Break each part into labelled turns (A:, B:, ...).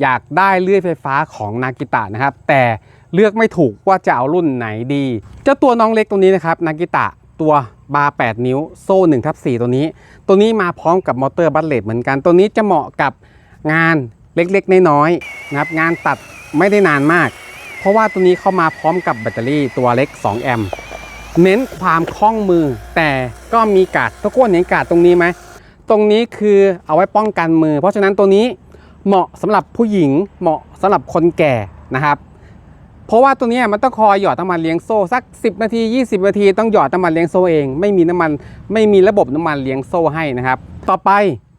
A: อยากได้เลื่อยไฟฟ้าของนากิตะนะครับ แต่เลือกไม่ถูกว่าจะเอารุ่นไหนดี เจ้าตัวน้องเล็กตัวนี้นะครับนากิตะตัวบาร์8นิ้วโซ่1ทับ4ตัวนี้ ตัวนี้มาพร้อมกับมอเตอร์บัตเลตเหมือนกัน ตัวนี้จะเหมาะกับงานเล็กๆ น้อยๆนะครับงานตัดไม่ได้นานมาก เพราะว่าตัวนี้เข้ามาพร้อมกับแบตเตอรี่ตัวเล็ก 2 แอมป์เน้นความคล่องมือ แต่ก็มีกาดทุกคนเห็นกาดตรงนี้ไหมตรงนี้คือเอาไว้ป้องกันมือ เพราะฉะนั้นตัวนี้ เหมาะสำหรับผู้หญิงเหมาะสำหรับคนแก่นะครับ เพราะว่าตัวนี้มันต้องคอยหยอดน้ำมันเลี้ยงโซ่สัก 10 นาที 20 นาทีต้องหยอดน้ำมันเลี้ยงโซ่เอง ไม่มีน้ำมันไม่มีระบบน้ำมันเลี้ยงโซ่ให้นะครับ ต่อไป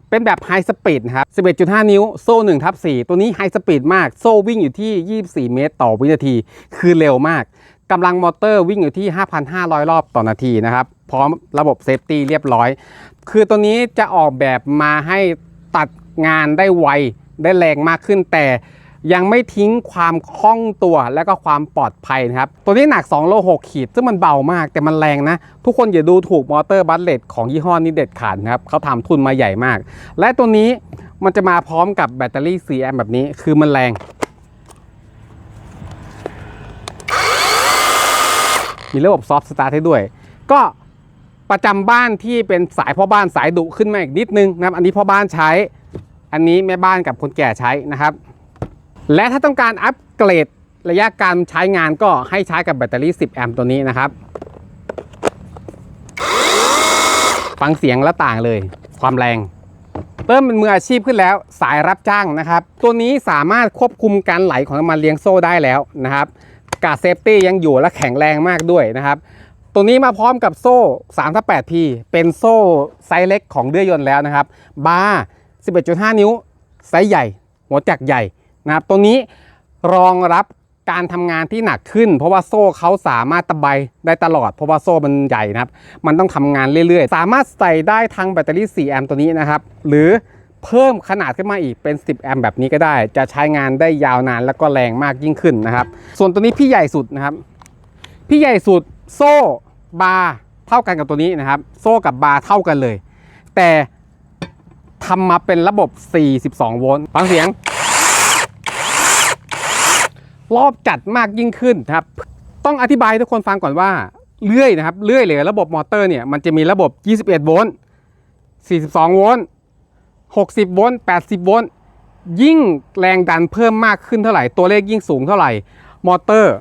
A: เป็นแบบไฮสปีดนะครับ 11.5 นิ้ว โซ่1ทับ4ตัวนี้ไฮสปีดมาก โซ่วิ่งอยู่ที่ 24 เมตร ต่อวินาที คือเร็วมากกำลังมอเตอร์วิ่งอยู่ที่ 5,500 รอบต่อนาทีนะครับ พร้อมระบบเซฟตี้เรียบร้อย คือตัวนี้จะออกแบบมาให้ตัดงานได้ไว ได้แรงมากขึ้นแต่ยังไม่ทิ้งความคล่องตัวและก็ความปลอดภัยนะครับ ตัวนี้หนัก2โล6ขีด ซึ่งมันเบามากแต่มันแรงนะ ทุกคนอย่าดูถูกมอเตอร์บัตเลตของยี่ห้อนี้เด็ดขาดนะครับเขาทำทุนมาใหญ่มาก และตัวนี้มันจะมาพร้อมกับแบตเตอรี่ 4แอมป์แบบนี้คือมันแรง มีระบบซอฟต์สตาร์ทให้ด้วย ก็ประจำบ้านที่เป็นสายพ่อบ้านสายดุขึ้นมาอีกนิดนึงนะครับอันนี้พ่อบ้านใช้ อันนี้แม่บ้านกับคนแก่ใช้นะครับ และถ้าต้องการอัปเกรดระยะการใช้งานก็ให้ใช้กับแบตเตอรี่ 10 แอมป์ตัวนี้นะครับ ฟังเสียงแล้วต่างเลย ความแรง เริ่มเป็นมืออาชีพขึ้นแล้วสายรับจ้างนะครับ ตัวนี้สามารถควบคุมการไหลของน้ำมันเลี้ยงโซ่ได้แล้วนะครับกาดเซฟตี้ยังอยู่และแข็งแรงมากด้วยนะครับ ตัวนี้มาพร้อมกับโซ่3 8 p เป็นโซ่ไซส์เล็กของเดือยยนต์แล้วนะครับ บาร์ 11.5 นิ้วไซส์ใหญ่ หัวจักรใหญ่นะครับตัวนี้รองรับการทำงานที่หนักขึ้น เพราะว่าโซ่เขาสามารถตะไบได้ตลอด เพราะว่าโซ่มันใหญ่นะครับ มันต้องทำงานเรื่อยๆ สามารถใส่ได้ทั้งแบตเตอรี่ 4 แอมป์ตัวนี้นะครับ หรือเพิ่มขนาดขึ้นมาอีกเป็น 10 แอมป์แบบนี้ก็ได้ จะใช้งานได้ยาวนานแล้วก็แรงมากยิ่งขึ้นนะครับ ส่วนตัวนี้พี่ใหญ่สุดนะครับ พี่ใหญ่สุดโซ่บาร์เท่ากันกับตัวนี้นะครับ โซ่กับบาร์เท่ากันเลย แต่ ทำมาเป็นระบบ 42 โวลต์ฟังเสียง รอบจัดมากยิ่งขึ้นครับ ต้องอธิบายทุกคนฟังก่อนว่าเลื่อยนะครับเลื่อยหรือระบบมอเตอร์เนี่ยมันจะมีระบบ 21 โวลต์ 42 โวลต์ 60 โวลต์ 80 โวลต์ ยิ่งแรงดันเพิ่มมากขึ้นเท่าไหร่ ตัวเลขยิ่งสูงเท่าไหร่ มอเตอร์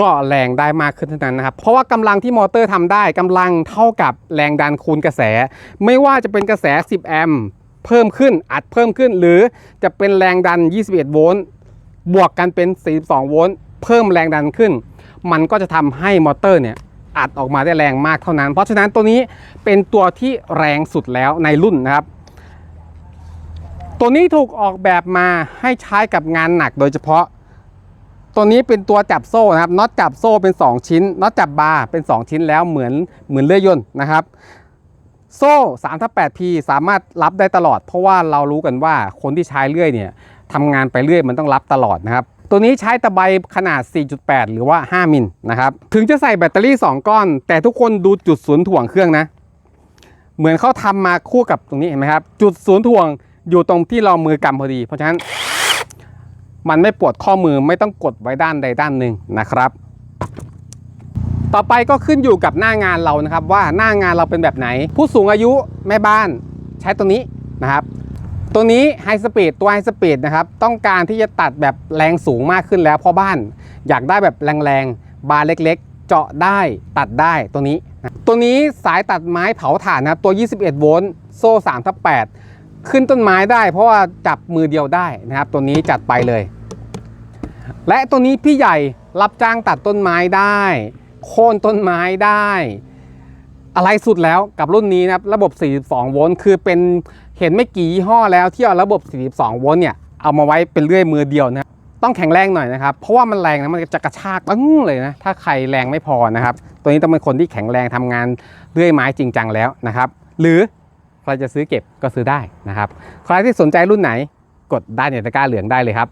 A: ก็แรงได้มากขึ้นเท่านั้นนะครับ เพราะว่ากำลังที่มอเตอร์ทำได้กำลังเท่ากับแรงดันคูณกระแส ไม่ว่าจะเป็นกระแส 10 แอมป์เพิ่มขึ้นอัดเพิ่มขึ้น หรือจะเป็นแรงดัน 21 โวลต์บวกกันเป็น 42 โวลต์เพิ่มแรงดันขึ้น มันก็จะทำให้มอเตอร์เนี่ยอัดออกมาได้แรงมากเท่านั้น เพราะฉะนั้นตัวนี้เป็นตัวที่แรงสุดแล้วในรุ่นนะครับ ตัวนี้ถูกออกแบบมาให้ใช้กับงานหนักโดยเฉพาะ ตัวนี้เป็นตัวจับโซ่นะครับน็อตจับโซ่เป็น 2 ชิ้นน็อตจับบาร์เป็น 2 ชิ้นแล้วเหมือนเหมือนเลื่อยยนต์นะครับโซ่3ทับ 8 p สามารถรับได้ตลอด เพราะว่าเรารู้กันว่าคนที่ใช้เลื่อยเนี่ยทำงานไปเรื่อยมันต้องรับตลอดนะครับ ตัวนี้ใช้ตะไบขนาด 4.8 หรือว่า 5 มิลนะครับ ถึงจะใส่แบตเตอรี่ 2 ก้อน แต่ทุกคนดูจุดศูนย์ถ่วงเครื่องนะ เหมือนเขาทำมาคู่กับตรงนี้เห็นไหมครับ จุดศูนย์ถ่วงอยู่ตรงที่เรามือกำพอดี เพราะฉะนั้น มันไม่ปวดข้อมือไม่ต้องกดไว้ด้านใดด้านหนึ่งนะครับ ต่อไปก็ขึ้นอยู่กับหน้างานเรานะครับว่าหน้างานเราเป็นแบบไหน ผู้สูงอายุแม่บ้านใช้ตัวนี้นะครับตัวนี้ไฮสปีดตัวไฮสปีดนะครับต้องการที่จะตัดแบบแรงสูงมากขึ้นแล้วพ่อบ้าน อยากได้แบบแรงๆบาร์เล็กๆ เจาะได้ตัดได้ตัวนี้ ตัวนี้สายตัดไม้เผาถ่านนะครับตัว 21 โวลต์โซ่3ทับ8 ขึ้นต้นไม้ได้ เพราะว่าจับมือเดียวได้นะครับ ตัวนี้จัดไปเลย และตัวนี้พี่ใหญ่รับจ้างตัดต้นไม้ได้ โค่นต้นไม้ได้ อะไรสุดแล้วกับรุ่นนี้นะครับระบบ 42 โวลต์คือเป็นเห็นไม่กี่ยี่ห้อแล้วที่เอาระบบ 42 โวลต์เนี่ยเอามาไว้เป็นเลื่อยมือเดียวนะต้องแข็งแรงหน่อยนะครับ เพราะว่ามันแรงนะมันจะกระชากปึ้งเลยนะ ถ้าใครแรงไม่พอนะครับ ตัวนี้ต้องเป็นคนที่แข็งแรงทำงานเลื่อยไม้จริงจังแล้วนะครับ หรือ ใครจะซื้อเก็บก็ซื้อได้นะครับ ใครที่สนใจรุ่นไหนกดด้านในตะกร้าเหลืองได้เลยครับ